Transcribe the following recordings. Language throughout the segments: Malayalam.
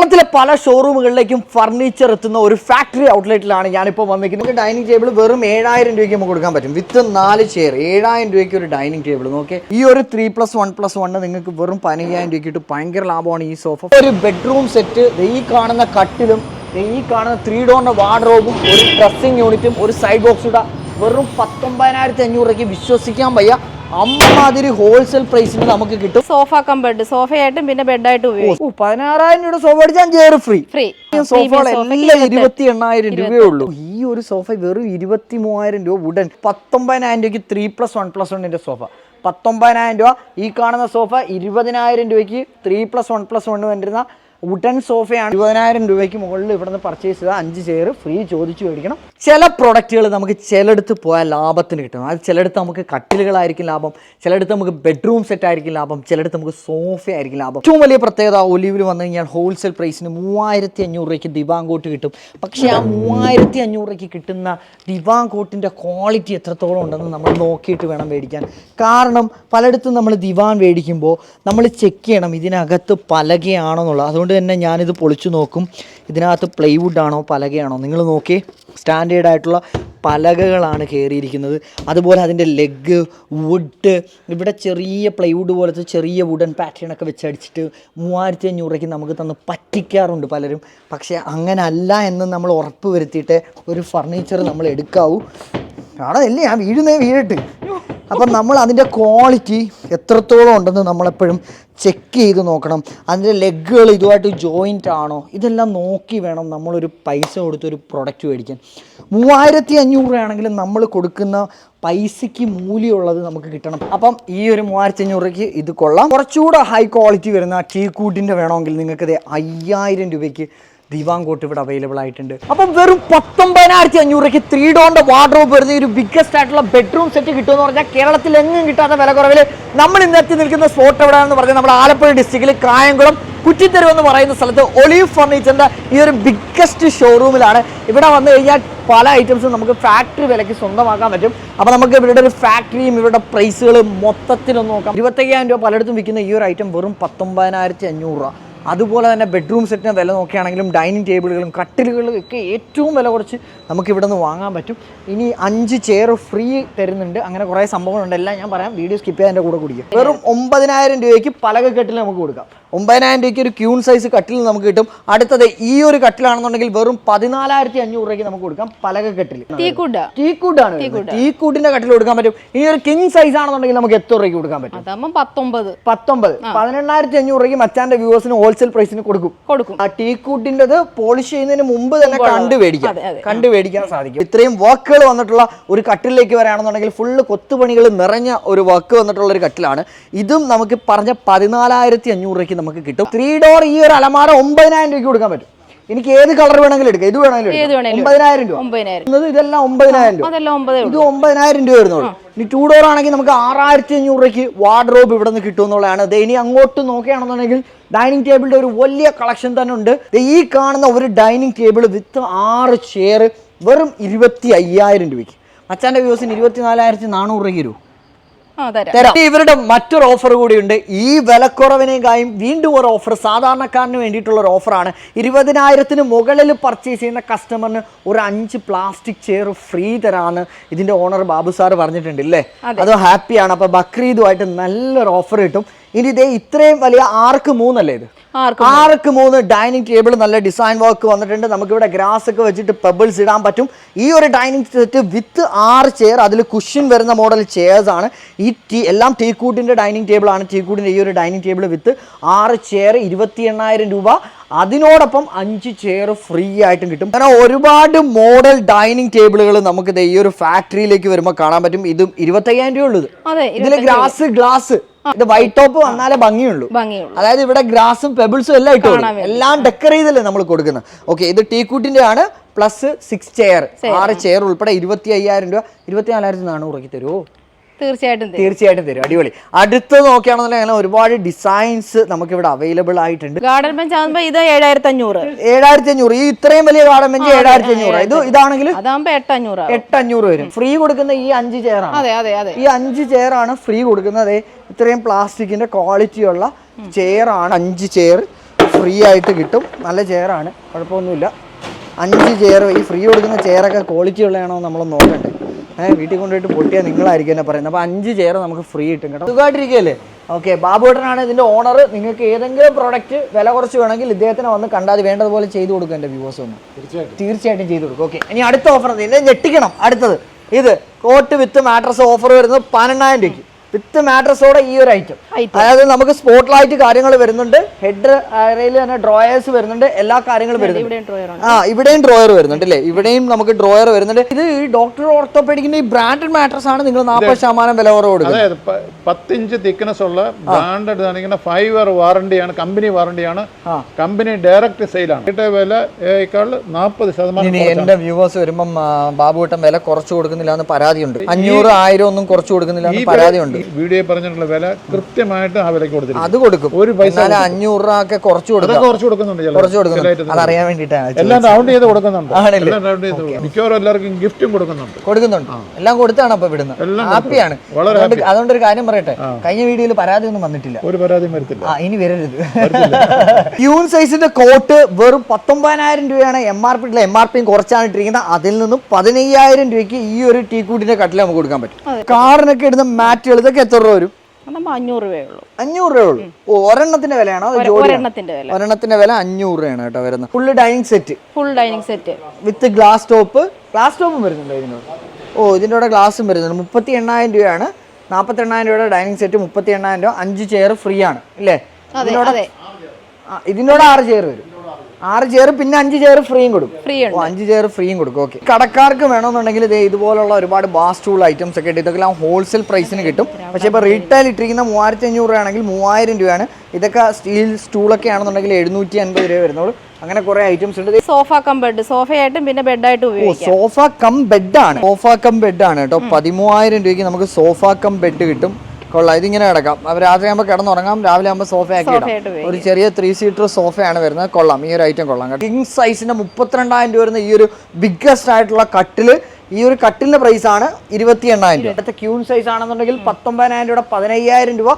കേരളത്തിലെ പല ഷോറൂമുകളിലേക്കും ഫർണിച്ചർ എത്തുന്ന ഒരു ഫാക്ടറി ഔട്ട്ലെറ്റിലാണ് ഞാനിപ്പോൾ വന്നിരിക്കുന്നത്. നമുക്ക് ഡൈനിങ് ടേബിൾ വെറും ഏഴായിരം രൂപയ്ക്ക് നമുക്ക് കൊടുക്കാൻ പറ്റും. വിത്ത് നാല് ചെയർ ഏഴായിരം രൂപയ്ക്ക് ഒരു ഡൈനിങ് ടേബിൾ നോക്കി ഈ ഒരു three plus one plus one നിങ്ങൾക്ക് വെറും പതിനയ്യായിരം രൂപയ്ക്ക് ഇട്ട് ഭയങ്കര ലാഭമാണ് ഈ സോഫ ഒരു ബെഡ്റൂം സെറ്റ് ഈ കാണുന്ന കട്ടിലും ഈ കാണുന്ന ത്രീ ഡോറിന്റെ വാർഡ്രോബും ഒരു ഡ്രസ്സിംഗ് യൂണിറ്റും ഒരു സൈഡ് ബോക്സ് വെറും പത്തൊമ്പതിനായിരത്തി അഞ്ഞൂറ് രൂപയ്ക്ക് വിശ്വസിക്കാൻ വയ്യ. അമ്മാതിരി ഹോൾസെയിൽ പ്രൈസിന് നമുക്ക് കിട്ടും. സോഫ കം ബെഡ് സോഫയായിട്ടും പിന്നെ ബെഡായിട്ടും ഉപയോഗിക്കും. ഓ പതിനാറായിരം രൂപ സോഫ അടിച്ചാൽ ചെയർ ഫ്രീ ഫ്രീ സോഫകളെല്ലാം ഇരുപത്തി എണ്ണായിരം രൂപയേ ഉള്ളൂ. ഈ ഒരു സോഫ വെറും ഇരുപത്തി മൂവായിരം രൂപ ഉടൻ പത്തൊമ്പതിനായിരം രൂപയ്ക്ക് ത്രീ പ്ലസ് വൺ പ്ലസ് വണ്ണിന്റെ സോഫ പത്തൊമ്പതിനായിരം രൂപ ഈ കാണുന്ന സോഫ ഇരുപതിനായിരം രൂപയ്ക്ക് three plus one plus one വരുന്ന വുഡൻ സോഫയാണ് ഇരുപതിനായിരം രൂപയ്ക്ക് മുകളിൽ ഇവിടുന്ന് പർച്ചേസ് ചെയ്താൽ അഞ്ച് ചെയർ ഫ്രീ ചോദിച്ചു മേടിക്കണം. ചില പ്രൊഡക്റ്റുകൾ നമുക്ക് ചിലയിടത്ത് പോയാൽ ലാഭത്തിന് കിട്ടും. അത് ചിലയിടത്ത് നമുക്ക് കട്ടിലുകളായിരിക്കും ലാഭം. ചിലയിടത്ത് നമുക്ക് ബെഡ്റൂം സെറ്റ് ആയിരിക്കും ലാഭം. ചിലയിടത്ത് നമുക്ക് സോഫ ആയിരിക്കും ലാഭം. ഏറ്റവും വലിയ പ്രത്യേകത ഒലിവിൽ വന്നു കഴിഞ്ഞാൽ ഹോൾസെയിൽ പ്രൈസിന് മൂവായിരത്തി അഞ്ഞൂറ് രൂപയ്ക്ക് ദിവാങ്കോട്ട് കിട്ടും. പക്ഷേ ആ മൂവായിരത്തി അഞ്ഞൂറ് രൂപയ്ക്ക് കിട്ടുന്ന ദിവാങ്കോട്ടിന്റെ ക്വാളിറ്റി എത്രത്തോളം ഉണ്ടെന്ന് നമ്മൾ നോക്കിയിട്ട് വേണം മേടിക്കാൻ. കാരണം പലയിടത്തും നമ്മൾ ദിവാൻ മേടിക്കുമ്പോൾ നമ്മൾ ചെക്ക് ചെയ്യണം ഇതിനകത്ത് പലകയാണോ എന്നുള്ളത് അതുകൊണ്ട് തന്നെ ഞാനിത് പൊളിച്ചു നോക്കും. ഇതിനകത്ത് പ്ലൈവുഡ് ആണോ പലകയാണോ? നിങ്ങൾ നോക്കി സ്റ്റാൻഡേർഡ് ആയിട്ടുള്ള പലകകളാണ് കയറിയിരിക്കുന്നത്. അതുപോലെ അതിന്റെ ലെഗ് വുഡ് ഇവിടെ ചെറിയ പ്ലൈവുഡ് പോലത്തെ ചെറിയ വുഡൻ പാറ്റേൺ ഒക്കെ മൂവായിരത്തി അഞ്ഞൂറയ്ക്ക് നമുക്ക് തന്ന് പറ്റിക്കാറുണ്ട് പലരും. പക്ഷേ അങ്ങനല്ല എന്ന് നമ്മൾ ഉറപ്പ് വരുത്തിയിട്ട് ഒരു ഫർണിച്ചർ നമ്മൾ എടുക്കാവൂ. ആണോ ഇല്ലേ? ഞാൻ വീഴുന്നേ വീഴട്ട്. അപ്പം നമ്മൾ അതിന്റെ ക്വാളിറ്റി എത്രത്തോളം ഉണ്ടെന്ന് നമ്മളെപ്പോഴും ചെക്ക് ചെയ്ത് നോക്കണം. അതിന്റെ ലെഗുകൾ ഇതുമായിട്ട് ജോയിന്റ് ആണോ? ഇതെല്ലാം നോക്കി വേണം നമ്മളൊരു പൈസ കൊടുത്തൊരു പ്രൊഡക്റ്റ് മേടിക്കാൻ. മൂവായിരത്തി അഞ്ഞൂറ് രൂപയാണെങ്കിലും നമ്മൾ കൊടുക്കുന്ന പൈസയ്ക്ക് മൂല്യമുള്ളത് നമുക്ക് കിട്ടണം. അപ്പം ഈ ഒരു മൂവായിരത്തി അഞ്ഞൂറ് രൂപയ്ക്ക് ഇത് കൊള്ളാം. കുറച്ചുകൂടെ ഹൈ ക്വാളിറ്റി വരുന്ന ടീ കൂട്ടിന്റെ വേണമെങ്കിൽ നിങ്ങൾക്കത് അയ്യായിരം രൂപയ്ക്ക് ദിവാങ്കോട്ട് ഇവിടെ അവൈലബിൾ ആയിട്ടുണ്ട്. അപ്പം വെറും പത്തൊമ്പതിനായിരത്തി അഞ്ഞൂറ് രൂപയ്ക്ക് ത്രീ ഡോറിന്റെ വാർഡ്രോബ് വരുന്ന ഒരു ബിഗ്ഗസ്റ്റ് ആയിട്ടുള്ള ബെഡ്റൂം സെറ്റ് കിട്ടുമെന്ന് പറഞ്ഞാൽ കേരളത്തിൽ എങ്ങും കിട്ടാത്ത വില കുറവിൽ നമ്മൾ ഇന്നെത്തി നിൽക്കുന്ന സ്പോട്ട് എവിടെയാണെന്ന് പറഞ്ഞാൽ നമ്മുടെ ആലപ്പുഴ ഡിസ്ട്രിക്റ്റിൽ കായംകുളം കുറ്റിത്തെരുവ് എന്ന് പറയുന്ന സ്ഥലത്ത് ഒലീവ് ഫർണിച്ചറിന്റെ ഈ ഒരു ബിഗ്ഗസ്റ്റ് ഷോറൂമിലാണ് ഇവിടെ വന്നു കഴിഞ്ഞാൽ പല ഐറ്റംസും നമുക്ക് ഫാക്ടറി വിലയ്ക്ക് സ്വന്തമാക്കാൻ പറ്റും. അപ്പോൾ നമുക്ക് ഇവരുടെ ഒരു ഫാക്ടറിയും ഇവരുടെ പ്രൈസുകളും മൊത്തത്തിലൊന്ന് നോക്കാം. ഇരുപത്തയ്യായിരം രൂപ പലയിടത്തും വിൽക്കുന്ന ഈ ഒരു ഐറ്റം വെറും പത്തൊമ്പതിനായിരത്തി അഞ്ഞൂറ് രൂപ. അതുപോലെ തന്നെ ബെഡ്റൂം സെറ്റിന് വില നോക്കുകയാണെങ്കിലും ഡൈനിങ് ടേബിളുകളും കട്ടിലുകളും ഒക്കെ ഏറ്റവും വില കുറച്ച് നമുക്ക് ഇവിടെ നിന്ന് വാങ്ങാൻ പറ്റും. ഇനി അഞ്ച് ചെയർ ഫ്രീ തരുന്നുണ്ട്. അങ്ങനെ കുറേ സംഭവങ്ങളുണ്ട്. എല്ലാം ഞാൻ പറയാം. വീഡിയോ സ്കിപ്പ് ചെയ്യാൻ എന്റെ കൂടെ കുടിക്കും. വെറും ഒമ്പതിനായിരം രൂപയ്ക്ക് പലക കെട്ടിൽ നമുക്ക് കൊടുക്കാം. ഒമ്പതിനായിരം രൂപയ്ക്ക് ഒരു ക്യൂൺ സൈസ് കട്ടിൽ നമുക്ക് കിട്ടും. അടുത്തത് ഈ ഒരു കട്ടിലാണെന്നുണ്ടെങ്കിൽ വെറും പതിനാലായിരത്തി അഞ്ഞൂറ് രൂപയ്ക്ക് നമുക്ക് കൊടുക്കാം. പലക കെട്ടിൽ. ടീക്കുഡ് ടീക്കൂട്ടാണ്. ടീക്കൂട്ടിന്റെ കട്ടിൽ കൊടുക്കാൻ പറ്റും. ഇനി ഒരു കിങ് സൈസ് ആണെന്നുണ്ടെങ്കിൽ നമുക്ക് എത്ര രൂപയ്ക്ക് കൊടുക്കാൻ പറ്റും? പത്തൊമ്പത്. പത്തൊമ്പത്. പതിനെണ്ണായിരത്തി അഞ്ഞൂറ് രൂപയ്ക്ക് മച്ചാന്റെ വ്യൂവേഴ്സിന് ഹോൾസെയിൽ പ്രൈസിന് കൊടുക്കും. കൊടുക്കും. ആ ടീക്കൂട്ടിന്റെത് പോളിഷ് ചെയ്യുന്നതിന് മുമ്പ് തന്നെ കണ്ടു മേടിക്കാം. കണ്ടു മേടിക്കാൻ സാധിക്കും. ഇത്രയും വർക്കുകൾ വന്നിട്ടുള്ള ഒരു കട്ടിലേക്ക് വരാണെന്നുണ്ടെങ്കിൽ ഫുള്ള് കൊത്തുപണികൾ നിറഞ്ഞ ഒരു വർക്ക് വന്നിട്ടുള്ള ഒരു കട്ടിലാണ്. ഇതും നമുക്ക് പറഞ്ഞ പതിനാലായിരത്തി അഞ്ഞൂറ് രൂപയ്ക്ക് നമുക്ക് കിട്ടും. ത്രീ ഡോർ ഈ ഒരു അലമാര ഒമ്പതിനായിരം രൂപയ്ക്ക് കൊടുക്കാൻ പറ്റും. എനിക്ക് ഏത് കളർ വേണമെങ്കിലും എടുക്കാം. ഇത് വേണമെങ്കിലും ഒമ്പതിനായിരം രൂപ. ഒമ്പതിനായിരം. ഇതെല്ലാം ഒമ്പതിനായിരം രൂപ. ഇത് ഒമ്പതിനായിരം രൂപ വരുന്നുള്ളൂ. ഇനി ടൂ ഡോർ ആണെങ്കിൽ നമുക്ക് ആറായിരത്തി അഞ്ഞൂറ് രൂപയ്ക്ക് വാർഡ്രോബ് ഇവിടെ നിന്ന് കിട്ടുമെന്നുള്ളതാണ്. ദേ ഇനി അങ്ങോട്ട് നോക്കുകയാണെന്നുണ്ടെങ്കിൽ ഡൈനിങ് ടേബിളിന്റെ ഒരു വലിയ കളക്ഷൻ തന്നെ ഉണ്ട്. ഈ കാണുന്ന ഒരു ഡൈനിങ് ടേബിൾ വിത്ത് ആറ് ചെയർ വെറും ഇരുപത്തി അയ്യായിരം രൂപയ്ക്ക്. അച്ഛന്റെ വ്യൂസിന് ഇരുപത്തി നാലായിരത്തി നാനൂറ് രൂപയ്ക്ക് രൂപ തരാം. ഇവരുടെ മറ്റൊരു ഓഫർ കൂടിയുണ്ട്. ഈ വിലക്കുറവിനേക്കായും വീണ്ടും ഒരു ഓഫർ സാധാരണക്കാരന് വേണ്ടിയിട്ടുള്ള ഒരു ഓഫറാണ് ഇരുപതിനായിരത്തിന് മുകളിൽ പർച്ചേസ് ചെയ്യുന്ന കസ്റ്റമറിന് ഒരു അഞ്ച് പ്ലാസ്റ്റിക് ചെയർ ഫ്രീ തരാന്ന് ഇതിന്റെ ഓണർ ബാബു സാർ പറഞ്ഞിട്ടുണ്ട് ഇല്ലേ? അത്. ഹാപ്പിയാണ് അപ്പൊ ബക്രീദുമായിട്ട് നല്ലൊരു ഓഫർ കിട്ടും. ഇനി ഇതേ ഇത്രയും വലിയ ആർക്ക് മൂന്നല്ലേ ഇത്? ആർക്കും മൂന്ന് ഡൈനിങ് ടേബിൾ നല്ല ഡിസൈൻ വർക്ക് വന്നിട്ടുണ്ട്. നമുക്ക് ഇവിടെ ഗ്രാസ് ഒക്കെ വെച്ചിട്ട് പെബിൾസ് ഇടാൻ പറ്റും. ഈ ഒരു ഡൈനിങ് സെറ്റ് വിത്ത് ആറ് ചെയർ അതിൽ കുഷൻ വരുന്ന മോഡൽ ചെയർസ് ആണ്. ഈ ടീ എല്ലാം ടീക്കൂട്ടിന്റെ ഡൈനിങ് ടേബിൾ ആണ്. ടീക്കൂട്ടിന്റെ ഈ ഒരു ഡൈനിങ് ടേബിൾ വിത്ത് ആറ് ചെയർ ഇരുപത്തി എണ്ണായിരം രൂപ. അതിനോടൊപ്പം അഞ്ച് ചെയർ ഫ്രീ ആയിട്ടും കിട്ടും. കാരണം ഒരുപാട് മോഡൽ ഡൈനിങ് ടേബിളുകൾ നമുക്ക് ഈ ഒരു ഫാക്ടറിയിലേക്ക് വരുമ്പോൾ കാണാൻ പറ്റും. ഇതും ഇരുപത്തയ്യായിരം രൂപ ഉള്ളത് ഇതിൽ ഗ്ലാസ് ഗ്ലാസ് ഇത് വൈറ്റ് ടോപ്പ് വന്നാലേ ഭംഗിയുള്ളൂ. ഭംഗിയുള്ളൂ. അതായത് ഇവിടെ ഗ്രാസും പെബിൾസും എല്ലാം ഇട്ട് കൊടുക്കും. എല്ലാം ഡെക്കർ ചെയ്തല്ലേ നമ്മൾ കൊടുക്കുന്നത്? ഓക്കെ ഇത് ടീക്കൂട്ടിന്റെ ആണ് പ്ലസ് സിക്സ് ചെയർ ആറ് ചെയർ ഉൾപ്പെടെ ഇരുപത്തി അയ്യായിരം രൂപ. ഇരുപത്തി നാലായിരത്തി നാനൂറ് തരുമോ തീർച്ചയായിട്ടും തീർച്ചയായിട്ടും തരും. അടിപൊളി. അടുത്ത് നോക്കുകയാണെന്നുണ്ടെങ്കിൽ അങ്ങനെ ഒരുപാട് ഡിസൈൻസ് നമുക്ക് ഇവിടെ അവൈലബിൾ ആയിട്ടുണ്ട്. ഗാർഡൻ ബെഞ്ച് ആകുമ്പോ ഇത് ഏഴായിരത്തി അഞ്ഞൂറ് ഏഴായിരത്തി അഞ്ഞൂറ് ഈ ഇത്രയും വലിയ ഗാർഡൻ ബെഞ്ച് ഏഴായിരത്തി അഞ്ഞൂറ് ഇത് ഇതാണെങ്കിൽ അതാകുമ്പോൾ എട്ട് അഞ്ഞൂറ് എട്ട് വരും. ഫ്രീ കൊടുക്കുന്ന ഈ അഞ്ച് ചെയറാണ് അതെ അതെ അതെ. ഈ അഞ്ച് ചെയറാണ് ഫ്രീ കൊടുക്കുന്നത്. ഇത്രയും പ്ലാസ്റ്റിക്കിന്റെ ക്വാളിറ്റി ഉള്ള ചെയറാണ് അഞ്ച് ചെയർ ഫ്രീ ആയിട്ട് കിട്ടും. നല്ല ചെയറാണ് കുഴപ്പമൊന്നുമില്ല. അഞ്ച് ചെയർ ഈ ഫ്രീ കൊടുക്കുന്ന ചെയറൊക്കെ ക്വാളിറ്റി ഉള്ളതാണോ നമ്മൾ നോക്കണ്ടേ. ഏഹ് വീട്ടിൽ കൊണ്ടുപോയിട്ട് പൊട്ടിയാൽ നിങ്ങളായിരിക്കും എന്നെ പറയുന്നത്. അപ്പോൾ അഞ്ച് ചെയർ നമുക്ക് ഫ്രീ കിട്ടും കേട്ടോ. സുഖമായിട്ടിരിക്കുകയല്ലേ? ഓക്കെ ബാബുട്ടനാണ് ഇതിന്റെ ഓണർ നിങ്ങൾക്ക് ഏതെങ്കിലും പ്രോഡക്റ്റ് വില കുറച്ച് വേണമെങ്കിൽ ഇദ്ദേഹത്തിന് വന്ന് കണ്ടാൽ വേണ്ടതുപോലെ ചെയ്തു കൊടുക്കും എന്റെ വ്യൂവേഴ്സ് ഒന്ന്. തീർച്ചയായിട്ടും. ചെയ്തു കൊടുക്കും. ഓക്കെ ഇനി അടുത്ത ഓഫർ ഞെട്ടിക്കണം. അടുത്തത് ഇത് കോട്ട് വിത്ത് മാട്രസ് ഓഫർ വരുന്നത് പതിനെണ്ണായിരം രൂപയ്ക്ക്. വിത്ത് മാട്രസോടെ ഈ ഒരു ഐറ്റം അതായത് നമുക്ക് സ്പോട്ട് ലൈറ്റ് കാര്യങ്ങൾ വരുന്നുണ്ട്. ഹെഡ് അറയിൽ തന്നെ ഡ്രോയേഴ്സ് വരുന്നുണ്ട്. എല്ലാ കാര്യങ്ങളും വരുന്നുണ്ട്. ആ ഇവിടെയും ഡ്രോയർ വരുന്നുണ്ട് അല്ലേ? ഇവിടെയും നമുക്ക് ഡ്രോയർ വരുന്നുണ്ട്. ഇത് ഈ ഡോക്ടർ ഓർത്തോപെഡിക്കിന്റെ ഈ ബ്രാൻഡഡ് മാട്രസ് ആണ്. നിങ്ങൾ നാൽപ്പത് ശതമാനം വില കുറവ് കൊടുക്കുന്നത്. അതായത് പ- പത്തിഞ്ച് തിക്നെസ് ഉള്ള ബ്രാൻഡഡ് ആണെങ്കിൽ ഫൈവ് ഇയർ വാറണ്ടിയാണ് കമ്പനി വാറണ്ടിയാണ്. കമ്പനി ഡയറക്റ്റ് സെയിലാണ് ഇതിന്റെ വിലയേക്കാൾ നാൽപ്പത് ശതമാനം ഇനി എന്റെ വ്യൂവേഴ്സ് വരുമ്പം ബാബു ബാബുവേട്ടൻ വില കുറച്ച് കൊടുക്കുന്നില്ല എന്ന് പരാതിയുണ്ട്. അഞ്ഞൂറ് ആയിരം ഒന്നും കുറച്ച് കൊടുക്കുന്നില്ല എന്ന് പരാതിയുണ്ട്. വീഡിയോ പറഞ്ഞിട്ടുള്ള വില കൃത്യമായിട്ട് ആ വിലക്ക് കൊടുത്തു അത് കൊടുക്കും. ഒരു പൈസ അഞ്ഞൂറ് രൂപ ഒക്കെ കുറച്ച് കൊടുക്കും. കുറച്ച് കൊടുക്കുന്നുണ്ട് കുറച്ച് ചില അതറിയാൻ വേണ്ടിയിട്ടാണ് എല്ലാം റൗണ്ട് ചെയ്ത് കൊടുക്കുന്നുണ്ട്? എല്ലാം റൗണ്ട് ചെയ്ത് കൊടുക്കും. മിക്കവാറും എല്ലാവർക്കും ഗിഫ്റ്റും കൊടുക്കുന്നുണ്ട്. കൊടുക്കുന്നുണ്ട്. എല്ലാം കൊടുത്താണ് അപ്പൊ ഇവിടുന്ന്. ഹാപ്പിയാണ് അതുകൊണ്ട് ഒരു കാര്യം പറയട്ടെ. കഴിഞ്ഞ വീഡിയോയിൽ പരാതി ഒന്നും വന്നിട്ടില്ല. ഒരു പരാതിയും വരത്തില്ല. ആ ഇനി വരരുത്. യൂൺ സൈസിന്റെ കോട്ട് വെറും പത്തൊമ്പതിനായിരം രൂപയാണ് M R P M R പിയും കുറച്ചാണ് ഇട്ടിരിക്കുന്നത്. അതിൽ നിന്നും പതിനയ്യായിരം രൂപയ്ക്ക് ഈ ഒരു ടീ കൂട്ടിന്റെ കട്ടിൽ നമുക്ക് കൊടുക്കാൻ പറ്റും. കാറിനൊക്കെ ഇടുന്ന മാറ്റുകൾ ഇതൊക്കെ എത്ര രൂപ വരും? അഞ്ഞൂറ് രൂപയേ ഉള്ളൂ. അഞ്ഞൂറ് രൂപ ഉള്ളൂ. ഓ, ഒരെണ്ണത്തിന്റെ വിലയാണോ? ഒരെണ്ണത്തിന്റെ വില. ഒരെണ്ണത്തിന്റെ വില അഞ്ഞൂറ് രൂപയാണ് കേട്ടോ വരുന്നത്. Full dining set full dining set with glass top glass ടോപ്പും വരുന്നുണ്ടോ ഇതിനോട് ഓ ഇതിന്റെ കൂടെ ഗ്ലാസും വരുന്നുണ്ട്. മുപ്പത്തി എണ്ണായിരം രൂപയാണ്. നാൽപ്പത്തി എണ്ണായിരം രൂപയുടെ ഡൈനിങ് സെറ്റ് മുപ്പത്തി എണ്ണായിരം രൂപ. അഞ്ച് ചെയർ ഫ്രീ ആണ്. അല്ലേ ഇതിനോട് ആറ് ചെയർ വരും. ആറ് ചെയർ പിന്നെ അഞ്ച് ചെയർ ഫ്രീയും കൊടുക്കും. ഫ്രീ അഞ്ച് ചെയർ ഫ്രീയും കൊടുക്കും. ഓക്കെ കടക്കാർക്ക് വേണമെന്നുണ്ടെങ്കിൽ ഇത് ഇതുപോലുള്ള ഒരുപാട് ബാസ് ടൂൾ ഐറ്റംസ് ഒക്കെ ഉണ്ട് ഇതൊക്കെ ഹോൾസെയിൽ പ്രൈസിന് കിട്ടും. പക്ഷെ ഇപ്പോൾ റീറ്റെയിൽ ഇട്ടിരിക്കുന്ന മൂവായിരത്തി അഞ്ഞൂറ് രൂപയാണെങ്കിൽ മൂവായിരം രൂപയാണ്. ഇതൊക്കെ സ്റ്റീൽ സ്റ്റൂളൊക്കെ ആണെന്നുണ്ടെങ്കിൽ എഴുന്നൂറ്റി അൻപത് രൂപ വരുന്നുള്ളൂ. അങ്ങനെ കുറെ ഐറ്റംസ് ഉണ്ട്. സോഫ കം ബെഡ് സോഫയായിട്ടും പിന്നെ ബെഡായിട്ടും ഉപയോഗിക്കാം. സോഫ കം ബെഡ് ആണ്. സോഫ കം ബെഡ് ആണ് കേട്ടോ. പതിമൂവായിരം രൂപയ്ക്ക് നമുക്ക് സോഫ കം ബെഡ് കിട്ടും. കൊള്ളാം ഇതിങ്ങനെ കിടക്കാം. രാത്രി ആകുമ്പോൾ കിടന്നുറങ്ങാം രാവിലെ ആകുമ്പോൾ സോഫ ആക്കി ഇടാം ഒരു ചെറിയ ത്രീ സീറ്റർ സോഫയാണ് വരുന്നത്. കൊള്ളാം ഈ ഒരു ഐറ്റം കൊള്ളാം. കിങ് സൈസിന്റെ മുപ്പത്തിരണ്ടായിരം രൂപ വരുന്ന ഈ ഒരു ബിഗ്ഗസ്റ്റ് ആയിട്ടുള്ള കട്ടിൽ ഈ ഒരു കട്ടിലിന്റെ പ്രൈസ് ആണ് ഇരുപത്തി എണ്ണായിരം രൂപ. അടുത്ത ക്യൂൺ സൈസ് ആണെന്നുണ്ടെങ്കിൽ പത്തൊമ്പതിനായിരം രൂപ പതിനയ്യായിരം രൂപ.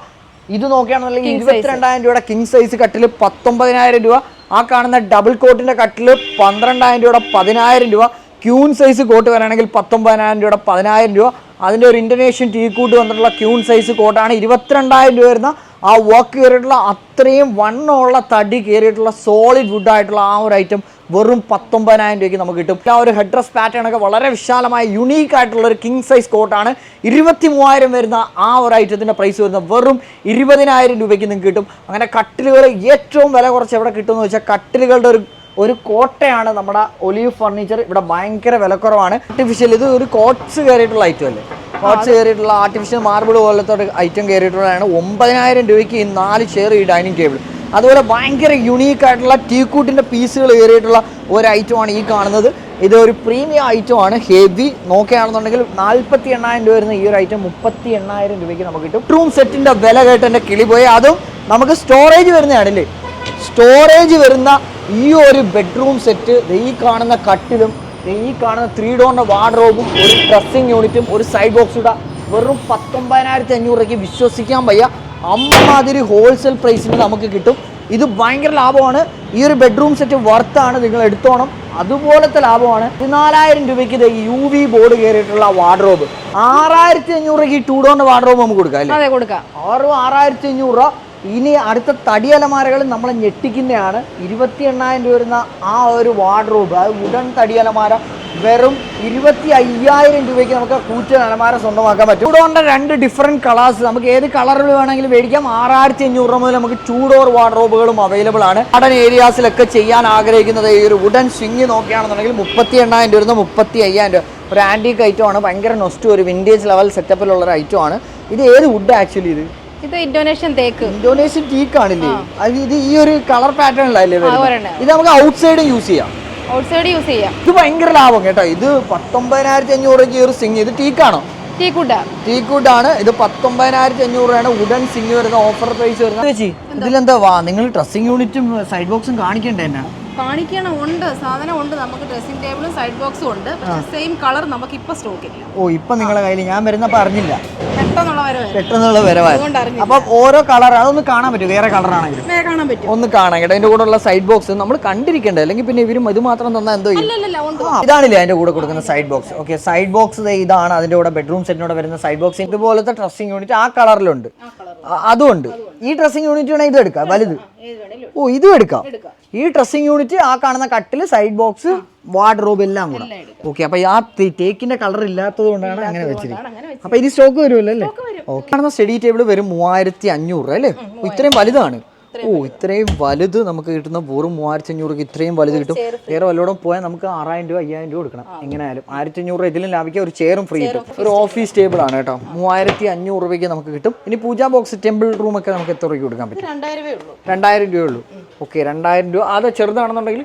ഇത് നോക്കുകയാണെന്നുണ്ടെങ്കിൽ ഇരുപത്തിരണ്ടായിരം രൂപയുടെ കിങ് സൈസ് കട്ടിൽ പത്തൊമ്പതിനായിരം രൂപ. ആ കാണുന്ന ഡബിൾ കോട്ടിന്റെ കട്ടിൽ പന്ത്രണ്ടായിരം രൂപയുടെ പതിനായിരം രൂപ. ക്യൂൺ സൈസ് കോട്ട് വരാണെങ്കിൽ പത്തൊമ്പതിനായിരം രൂപയുടെ പതിനായിരം രൂപ. അതിന്റെ ഒരു ഇന്തോനേഷ്യൻ ടീ കൂട്ട് വന്നിട്ടുള്ള ക്യൂൺ സൈസ് കോട്ടാണ്. ഇരുപത്തിരണ്ടായിരം രൂപ വരുന്ന ആ വർക്ക് കയറിയിട്ടുള്ള അത്രയും വണ്ണമുള്ള തടി കയറിയിട്ടുള്ള സോളിഡ് വുഡ് ആയിട്ടുള്ള ആ ഒരു ഐറ്റം വെറും പത്തൊമ്പതിനായിരം രൂപയ്ക്ക് നമുക്ക് കിട്ടും. ആ ഒരു ഹെഡ് ഡ്രസ് പാറ്റേൺ ഒക്കെ വളരെ വിശാലമായ യുണീക്ക് ആയിട്ടുള്ള ഒരു കിങ് സൈസ് കോട്ടാണ്. ഇരുപത്തി മൂവായിരം വരുന്ന ആ ഒരു ഐറ്റത്തിന്റെ പ്രൈസ് വരുന്ന വെറും ഇരുപതിനായിരം രൂപയ്ക്ക് നിങ്ങൾക്ക് കിട്ടും. അങ്ങനെ കട്ടിലുകൾ ഏറ്റവും വില കുറച്ച് എവിടെ കിട്ടുമെന്ന് വെച്ചാൽ കട്ടിലുകളുടെ ഒരു ഒരു കോട്ടയാണ് നമ്മുടെ ഒലീവ് ഫർണിച്ചർ. ഇവിടെ ഭയങ്കര വിലക്കുറവാണ്. ആർട്ടിഫിഷ്യൽ ഇത് ഒരു കോട്ട്സ് കയറിയിട്ടുള്ള ഐറ്റം അല്ലേ? കോട്ട്സ് കയറിയിട്ടുള്ള ആർട്ടിഫിഷ്യൽ മാർബിൾ പോലത്തെ ഐറ്റം കയറിയിട്ടുള്ളതാണ്. ഒമ്പതിനായിരം രൂപയ്ക്ക് ഈ നാല് ചെയർ ഈ ഡൈനിങ് ടേബിൾ അതുപോലെ ഭയങ്കര യുണീക്ക് ആയിട്ടുള്ള ടീക്കൂട്ടിന്റെ പീസുകൾ കയറിയിട്ടുള്ള ഒരു ഐറ്റമാണ് ഈ കാണുന്നത്. ഇത് ഒരു പ്രീമിയം ഐറ്റമാണ് ഹെവി നോക്കുകയാണെന്നുണ്ടെങ്കിൽ നാൽപ്പത്തി എണ്ണായിരം രൂപ വരുന്ന ഈ ഒരു ഐറ്റം മുപ്പത്തി എണ്ണായിരം രൂപയ്ക്ക് നമുക്ക് കിട്ടും. റൂം സെറ്റിന്റെ വില കേട്ട് എന്റെ കിളി പോയി അതും നമുക്ക് സ്റ്റോറേജ് വരുന്നതാണല്ലേ സ്റ്റോറേജ് വരുന്ന ഈ ഒരു ബെഡ്റൂം സെറ്റ് ഈ കാണുന്ന കട്ടിലും ഈ കാണുന്ന ത്രീ ഡോറിന്റെ വാർഡ്രോബും ഒരു ഡ്രസ്സിങ് യൂണിറ്റും ഒരു സൈഡ് ബോക്സ് ഇടാം. വെറും പത്തൊമ്പതിനായിരത്തി അഞ്ഞൂറ് രൂപയ്ക്ക് വിശ്വസിക്കാൻ വയ്യ. അമ്മാതിരി ഹോൾസെയിൽ പ്രൈസിന് നമുക്ക് കിട്ടും. ഇത് ഭയങ്കര ലാഭമാണ്. ഈ ഒരു ബെഡ്റൂം സെറ്റ് വർത്താണ് നിങ്ങൾ എടുത്തോണം. അതുപോലത്തെ ലാഭമാണ്. പതിനാലായിരം രൂപയ്ക്ക് ഇത് യു വി ബോർഡ് കയറിയിട്ടുള്ള വാർഡ്രോബ് ആറായിരത്തി അഞ്ഞൂറ് രൂപയ്ക്ക് ഈ ടൂ ഡോറിന്റെ വാർഡ്രോബ് നമുക്ക് കൊടുക്കാം അല്ലേ? കൊടുക്കാം. ആറും ആറായിരത്തി അഞ്ഞൂറ് രൂപ. ഇനി അടുത്ത തടി അലമാരകൾ നമ്മളെ ഞെട്ടിക്കുന്നതാണ്. ഇരുപത്തി എണ്ണായിരം രൂപ വരുന്ന ആ ഒരു വാർഡ്രോബ് അത് ഉടൻ തടി അലമാര വെറും ഇരുപത്തി അയ്യായിരം രൂപയ്ക്ക് നമുക്ക് കൂറ്റൻ അലമാര സ്വന്തമാക്കാൻ പറ്റും. ചൂടോറിന്റെ രണ്ട് ഡിഫറെന്റ് കളേഴ്സ് നമുക്ക് ഏത് കളറിൽ വേണമെങ്കിലും മേടിക്കാം. ആറായിരത്തി അഞ്ഞൂറ് രൂപ മുതൽ നമുക്ക് ചൂടോർ വാർഡ്രോബുകളും അവൈലബിൾ ആണ്. ഗാർഡൻ ഏരിയാസിലൊക്കെ ചെയ്യാൻ ആഗ്രഹിക്കുന്നത് ഈ ഒരു ഉടൻ സ്വിങ് നോക്കുകയാണെന്നുണ്ടെങ്കിൽ മുപ്പത്തി എണ്ണായിരം രൂപ മുപ്പത്തി അയ്യായിരം രൂപ. ഒരു ആന്റീക്ക് ഐറ്റമാണ് ഭയങ്കര നൊസ്റ്റു ഒരു വിന്റേജ് ലെവൽ സെറ്റപ്പിലുള്ള ഒരു ഐറ്റമാണ് ഇത് ഏത് വുഡ് ആക്ച്വലി ഇത്? ഇത് ഇന്തോനേഷ്യൻ തേക്ക്. ഇന്തോനേഷ്യൻ ടീക്ക് ആണില്ലേ ഇത് ഈ ഒരു കളർ പാറ്റേൺ അല്ലേ ഇത് നമുക്ക് ഔട്ട് സൈഡും യൂസ് ചെയ്യാം. ഔട്ട്സൈഡ് യൂസ് ചെയ്യാം. ഇത് ഭയങ്കര ലാഭം കേട്ടോ. ഇത് പത്തൊമ്പതിനായിരത്തി അഞ്ഞൂറ് രൂപയ്ക്ക് ഒരു സിങ്. ഇത് ടീക്കാണോ? ടീ കൂട്ടാ ഇത് പത്തൊമ്പതിനായിരത്തി അഞ്ഞൂറ് രൂപയാണ്. ഉടൻ സിങ് വരുന്ന ഓഫർ പ്രൈസ് വരുന്നത്. ചേച്ചി ഇതിലെന്താ വാ? നിങ്ങൾ ഡ്രസ്സിംഗ് യൂണിറ്റും സൈഡ് ബോക്സും കാണിക്കണ്ടേ എന്നാ? കാണിക്കണം ഉണ്ട് സാധനം ഉണ്ട് നമുക്ക് ഡ്രസ്സിംഗ് ടേബിളും സൈഡ് ബോക്സും ഉണ്ട്. പക്ഷെ സെയിം കളർ നമുക്ക് ഇപ്പൊ സ്റ്റോക്ക് ഇല്ല. ഓ ഇപ്പൊ നിങ്ങളെ കയ്യിൽ ഞാൻ വരുന്നപ്പോ അറിഞ്ഞില്ല. പെട്ടെന്നുള്ള വരവ് പെട്ടെന്നുള്ള വരവായി അതുകൊണ്ട് അറിഞ്ഞില്ല. അപ്പം ഓരോ കളർ അതൊന്ന് കാണാൻ പറ്റും വേറെ കളറാണെങ്കിലും കാണാൻ പറ്റും. ഒന്ന് കാണാം കേട്ടോ അതിന്റെ കൂടെ ഉള്ള സൈഡ് ബോക്സ് നമ്മൾ കണ്ടിരിക്കേണ്ട? അല്ലെങ്കിൽ പിന്നെ ഇവരും ഇത് മാത്രം തന്നാൽ എന്തോ ഇതാണില്ലേ അതിന്റെ കൂടെ കൊടുക്കുന്ന side box okay side box ഇതാണ്. അതിന്റെ കൂടെ ബെഡ്റൂം സെറ്റിനോട് വരുന്ന സൈഡ് ബോക്സ് ഇതുപോലത്തെ ഡ്രസ്സിംഗ് യൂണിറ്റ് ആ കളറിലുണ്ട് അതുണ്ട് ഈ ഡ്രസ്സിംഗ് യൂണിറ്റ് വേണമെങ്കിൽ ഇത് എടുക്കാം വലുത്. ഓ ഇതും എടുക്കാം. ഈ ഡ്രസ്സിംഗ് യൂണിറ്റ് ആ കാണുന്ന കട്ടിൽ സൈഡ് ബോക്സ് വാർഡ്രോബ് എല്ലാം കൂടെ. ഓക്കെ അപ്പൊ ആ തേക്കിന്റെ കളർ ഇല്ലാത്തത് കൊണ്ടാണ് അങ്ങനെ വെച്ചിരിക്കുന്നത്. അപ്പൊ ഇനി സ്റ്റോക്ക് വരുമല്ലോ അല്ലേ? ഓക്കെ കാണുന്ന സ്റ്റഡി ടേബിൾ വരും മൂവായിരത്തി അഞ്ഞൂറ് രൂപ അല്ലേ? ഇത്രയും വലുതാണ്. ഓ ഇത്രയും വലുത് നമുക്ക് കിട്ടുന്ന വെറും മൂവായിരത്തി അഞ്ഞൂറ് ഇത്രയും വലുത് കിട്ടും. വേറെ വല്ലോടും പോയാൽ നമുക്ക് ആറായിരം രൂപ അയ്യായിരം രൂപ കൊടുക്കണം. എങ്ങനെയായാലും ആയിരത്തി അഞ്ഞൂറ് രൂപ ഇതിലും ലാഭിക്കാം ഒരു ചെയറും ഫ്രീ കിട്ടും. ഒരു ഓഫീസ് ടേബിൾ ആണ് കേട്ടോ. മൂവായിരത്തി അഞ്ഞൂറ് രൂപയ്ക്ക് നമുക്ക് കിട്ടും. ഇനി പൂജാ ബോക്സ് ടെമ്പിൾ റൂം ഒക്കെ നമുക്ക് എത്ര രൂപ കൊടുക്കാൻ പറ്റും? രണ്ടായിരം രൂപയേ ഉള്ളൂ. ഓക്കെ രണ്ടായിരം രൂപ. അത് ചെറുതാണെന്നുണ്ടെങ്കിൽ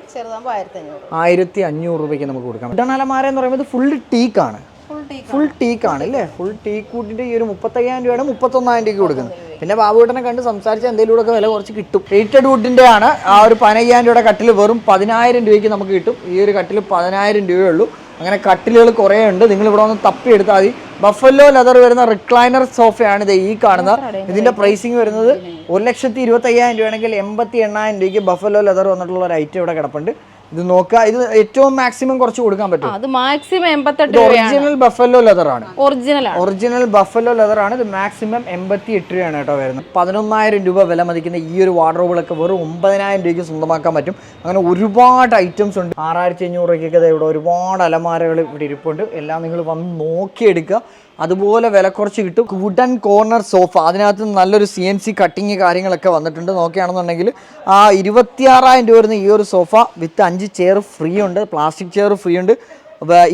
ആയിരത്തി അഞ്ഞൂറ് രൂപയ്ക്ക് നമുക്ക് കൊടുക്കാം ഇടനാലമാര എന്ന് പറയുന്നത് ഫുള്ള് ടീക്കാണ് ഫുൾ ടീക്ക് ആണ്. ടീക്കാണ് അല്ലേ? ഫുൾ ടീ കൂട്ടിന്റെ ഈ ഒരു മുപ്പത്തയ്യായിരം രൂപയാണ് മുപ്പത്തൊന്നായിരം രൂപയ്ക്ക് കൊടുക്കുന്നത്. പിന്നെ ബാബുവേട്ടനെ കണ്ട് സംസാരിച്ച എന്തെങ്കിലും ഒക്കെ വില കുറച്ച് കിട്ടും. റേറ്റഡ് വുഡിന്റെ ആണ് ആ ഒരു പതിനയ്യായിരം രൂപയുടെ കട്ടിൽ വെറും പതിനായിരം രൂപയ്ക്ക് നമുക്ക് കിട്ടും. ഈ ഒരു കട്ടിൽ പതിനായിരം രൂപയേ ഉള്ളൂ. അങ്ങനെ കട്ടിലുകൾ കുറേ ഉണ്ട്. നിങ്ങൾ ഇവിടെ വന്ന് തപ്പി എടുത്താൽ മതി. ബഫല്ലോ ലെതർ വരുന്ന റിക്ലൈനർ സോഫയാണ് ഇത് ഈ കാണുന്നത്. ഇതിന്റെ പ്രൈസിങ് വരുന്നത് ഒരു ലക്ഷത്തി ഇരുപത്തയ്യായിരം രൂപയാണെങ്കിൽ എൺപത്തി എണ്ണായിരം രൂപയ്ക്ക് ബഫല്ലോ ലെതർ വന്നിട്ടുള്ള ഒരു ഐറ്റം ഇവിടെ കിടപ്പുണ്ട്. ഇത് നോക്കുക. ഇത് ഏറ്റവും മാക്സിമം കുറച്ച് കൊടുക്കാൻ പറ്റും. അത് മാക്സിമം എൺപത്തെട്ട് ഒറിജിനൽ ബഫലോ ലെതർ ആണ്. ഒറിജിനൽ ഒറിജിനൽ ബഫലോ ലെതർ ആണ്. ഇത് മാക്സിമം എൺപത്തി എട്ട് രൂപയാണ് കേട്ടോ വരുന്നത്. പതിനൊന്നായിരം രൂപ വില മതിക്കുന്ന ഈ ഒരു വാർഡ്രോബുകളൊക്കെ വെറും ഒമ്പതിനായിരം രൂപയ്ക്ക് സ്വന്തമാക്കാൻ പറ്റും. അങ്ങനെ ഒരുപാട് ഐറ്റംസ് ഉണ്ട്. ആറായിരത്തി അഞ്ഞൂറ് രൂപയ്ക്കൊക്കെ ഇവിടെ ഒരുപാട് അലമാരകൾ ഇവിടെ ഇരിപ്പുണ്ട്. എല്ലാം നിങ്ങൾ വന്ന് നോക്കിയെടുക്കുക. അതുപോലെ വില കുറച്ച് കിട്ടും. വുഡൻ കോർണർ സോഫ അതിനകത്ത് നല്ലൊരു സി എൻ സി കട്ടിങ് കാര്യങ്ങളൊക്കെ വന്നിട്ടുണ്ട്. നോക്കുകയാണെന്നുണ്ടെങ്കിൽ ആ ഇരുപത്തിയാറായിരം രൂപ വരുന്ന ഈ ഒരു സോഫ വിത്ത് അഞ്ച് ചെയർ ഫ്രീ ഉണ്ട് പ്ലാസ്റ്റിക് ചെയർ ഫ്രീ ഉണ്ട്.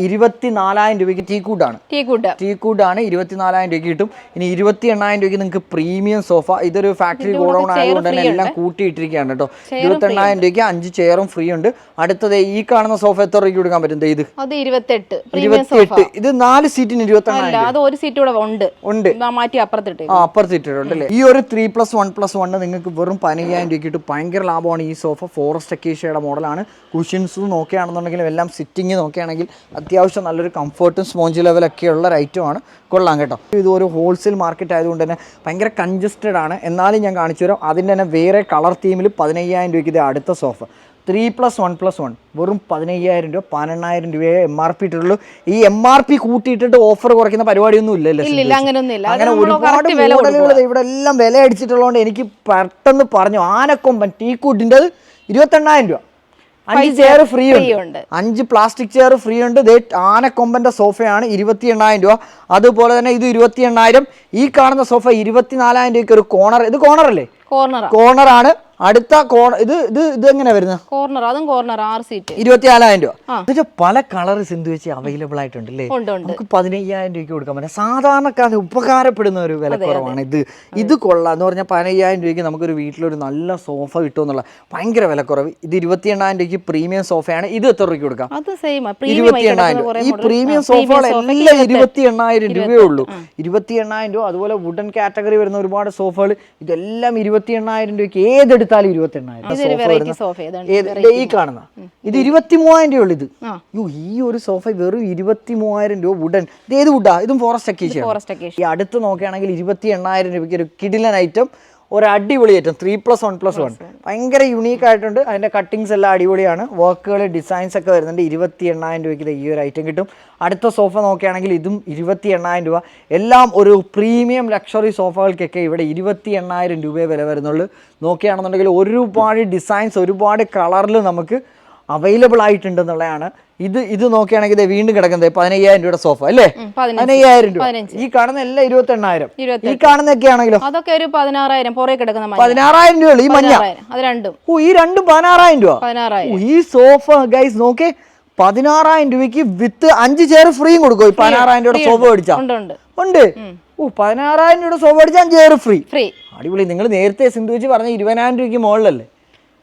ഇരുപത്തി നാലായിരം രൂപയ്ക്ക് ടീ കൂട്ടാണ് ടീ കൂട്ട് ടീ കൂട്ടാണ് ഇരുപത്തിനാലായിരം രൂപയ്ക്ക് കിട്ടും. ഇനി ഇരുപത്തി എണ്ണായിരം രൂപയ്ക്ക് നിങ്ങൾക്ക് പ്രീമിയം സോഫ ഇതൊരു ഫാക്ടറി ഗോഡൗൺ ആയതുകൊണ്ട് തന്നെ എല്ലാം കൂട്ടിയിട്ടിരിക്കുകയാണ് കേട്ടോ. ഇരുപത്തി എണ്ണായിരം രൂപയ്ക്ക് അഞ്ച് ചെയറും ഫ്രീ ഉണ്ട്. അടുത്തത് ഈ കാണുന്ന സോഫ എത്ര രൂപയ്ക്ക് കൊടുക്കാൻ പറ്റും? ഇത്. ഇരുപത്തെട്ട്. ഇരുപത്തിയെട്ട്. ഇത് നാല് സീറ്റിന് ഇരുപത്തി എണ്ണായിരം ഒരു സീറ്റ് കൂടെ ഉണ്ട്. ഉണ്ട്. മാറ്റി അപ്പുറത്തിട്ട് ആ അല്ലേ? ഈ ഒരു three plus one plus one നിങ്ങൾക്ക് വെറും പതിനയ്യായിരം രൂപയ്ക്ക് കിട്ടും. ഭയങ്കര ലാഭമാണ് ഈ സോഫ. ഫോറസ്റ്റ് അക്കേഷ്യയുടെ മോഡലാണ് കുഷ്യൻസ് നോക്കുകയാണെന്നുണ്ടെങ്കിലും എല്ലാം സിറ്റിംഗ് നോക്കുകയാണെങ്കിൽ അത്യാവശ്യം നല്ലൊരു കംഫർട്ടും സ്പോഞ്ച് ലെവലൊക്കെയുള്ള ഒരു ഐറ്റമാണ് കൊള്ളാം കേട്ടോ. ഇത് ഒരു ഹോൾസെയിൽ മാർക്കറ്റ് ആയതുകൊണ്ട് തന്നെ ഭയങ്കര കൺജസ്റ്റഡ് ആണ്. എന്നാലും ഞാൻ കാണിച്ചു തരാം. അതിന്റെ തന്നെ വേറെ കളർ തീമിൽ പതിനയ്യായിരം രൂപയ്ക്ക് ഇത് അടുത്ത sofa three plus one plus one വെറും പതിനയ്യായിരം രൂപ പതിനെണ്ണായിരം രൂപയെ എം ആർ പി ഇട്ടിട്ടുള്ളൂ. ഈ എം ആർ പി കൂട്ടിയിട്ടിട്ട് ഓഫർ കുറയ്ക്കുന്ന പരിപാടിയൊന്നും ഇല്ലല്ലോ അങ്ങനെ ഒരുപാട് മോഡലുകൾ ഇവിടെ എല്ലാം വില അടിച്ചിട്ടുള്ളതുകൊണ്ട് എനിക്ക് പെട്ടെന്ന് പറഞ്ഞു ആനക്കൊമ്പൻ ടീക്കൂട്ടിന്റെ ഇരുപത്തെണ്ണായിരം രൂപ. അഞ്ച് ചെയർ ഫ്രീ ഉണ്ട്. അഞ്ച് പ്ലാസ്റ്റിക് ചെയർ ഫ്രീ ഉണ്ട്. ആനക്കൊമ്പന്റെ സോഫയാണ് ഇരുപത്തി എണ്ണായിരം രൂപ. അതുപോലെ തന്നെ ഇത് ഇരുപത്തി എണ്ണായിരം ഈ കാണുന്ന സോഫ ഇരുപത്തിനാലായിരം രൂപയ്ക്ക് ഒരു കോണർ ഇത് കോണർ അല്ലേ? കോർണർ ആണ്. അടുത്ത കോണർ ഇത് ഇത് ഇത് എങ്ങനെയാ വരുന്നത്? കോർണർ അതും കോർണർ ആറ് സീറ്റ് ഇരുപത്തിനാലായിരം രൂപ. എന്നിട്ട് പല കളർ സിന്ധു വെച്ച് അവൈലബിൾ ആയിട്ടുണ്ട് അല്ലേ? നമുക്ക് പതിനയ്യായിരം രൂപയ്ക്ക് കൊടുക്കാൻ പറ്റും. സാധാരണക്കാരന് ഉപകാരപ്പെടുന്ന ഒരു വില കുറവാണ് ഇത്. ഇത് കൊള്ളാം. എന്ന് പറഞ്ഞാൽ പതിനയ്യായിരം രൂപയ്ക്ക് നമുക്കൊരു വീട്ടിലൊരു നല്ല സോഫ കിട്ടുമെന്നുള്ള ഭയങ്കര വിലക്കുറവ് ഇത് ഇരുപത്തി എണ്ണായിരം രൂപയ്ക്ക് പ്രീമിയം സോഫയാണ് ഇത് എത്ര രൂപയ്ക്ക് കൊടുക്കാം? ഇരുപത്തി എണ്ണായിരം രൂപ. ഈ പ്രീമിയം സോഫകൾ എല്ലാം ഇരുപത്തി എണ്ണായിരം രൂപയേ ഉള്ളൂ. ഇരുപത്തി എണ്ണായിരം രൂപ. അതുപോലെ വുഡൻ കാറ്റഗറി വരുന്ന ഒരുപാട് സോഫകൾ ഇതെല്ലാം ഇരുപത്തി എണ്ണായിരം രൂപയ്ക്ക് ഏതെടുത്താലും ഇരുപത്തി എണ്ണായിരം ഇതൊരു വെറൈറ്റി സോഫ ഏതാണ് ഏത് ദേ ഈ കാണുന്ന. ഇത് ഇരുപത്തി മൂവായിരം രൂപ ഉള്ളത് യോ ഈ ഒരു സോഫ വെറും ഇരുപത്തി മൂവായിരം രൂപ വുഡൻ ഇത് ഏത് വുഡാ ഇതും ഫോറസ്റ്റ് അക്കേഷ്യ ഈ അടുത്ത് നോക്കുകയാണെങ്കിൽ ഇരുപത്തി എണ്ണായിരം രൂപയ്ക്ക് ഒരു കിടിലൻ ഐറ്റം ഒരു അടിപൊളി item three plus one plus one ഭയങ്കര യുണീക്ക് ആയിട്ടുണ്ട്. അതിന്റെ കട്ടിങ്സ് എല്ലാം അടിപൊളിയാണ്. വർക്കുകൾ ഡിസൈൻസ് ഒക്കെ വരുന്നുണ്ട്. ഇരുപത്തി എണ്ണായിരം രൂപയ്ക്ക് ഈ ഒരു ഐറ്റം കിട്ടും. അടുത്ത സോഫ നോക്കുകയാണെങ്കിൽ ഇതും ഇരുപത്തി എണ്ണായിരം രൂപ. എല്ലാം ഒരു പ്രീമിയം ലക്ഷറി സോഫകൾക്കൊക്കെ ഇവിടെ ഇരുപത്തി എണ്ണായിരം രൂപയെ വില വരുന്നുള്ളൂ. നോക്കുകയാണെന്നുണ്ടെങ്കിൽ ഒരുപാട് ഡിസൈൻസ് ഒരുപാട് കളറിൽ നമുക്ക് അവൈലബിൾ ആയിട്ടുണ്ടെന്നുള്ളതാണ്. ഇത് ഇത് നോക്കുകയാണെങ്കിൽ വീണ്ടും കിടക്കുന്നത് പതിനയ്യായിരം രൂപയുടെ സോഫ അല്ലേ. പതിനയ്യായിരം രൂപ. ഈ കാണുന്ന എല്ലാം ഇരുപത്തി എണ്ണായിരം ഈ കാണുന്നൊക്കെ ആണെങ്കിലോ അതൊക്കെ ഒരു പതിനാറായിരം പുറകെ കിടക്കുന്ന പതിനാറായിരം രൂപ ഈ മഞ്ഞ. അത് രണ്ടും. ഓ ഈ രണ്ടും പതിനാറായിരം രൂപ. പതിനാറായിരം. ഈ സോഫ ഗൈസ് നോക്കേ പതിനാറായിരം രൂപയ്ക്ക് വിത്ത് അഞ്ച് ചെയർ ഫ്രീയും കൊടുക്കും ഈ പതിനാറായിരം രൂപയുടെ സോഫ മേടിച്ചാ? ഉണ്ട് ഓ പതിനാറായിരം രൂപയുടെ സോഫ മേടിച്ചാൽ അഞ്ച് ചെയർ ഫ്രീ ഫ്രീ അടിപൊളി. നിങ്ങൾ നേരത്തെ സിന്ധു വെച്ച് പറഞ്ഞ ഇരുപതിനായിരം രൂപയ്ക്ക് മുകളിലല്ലേ?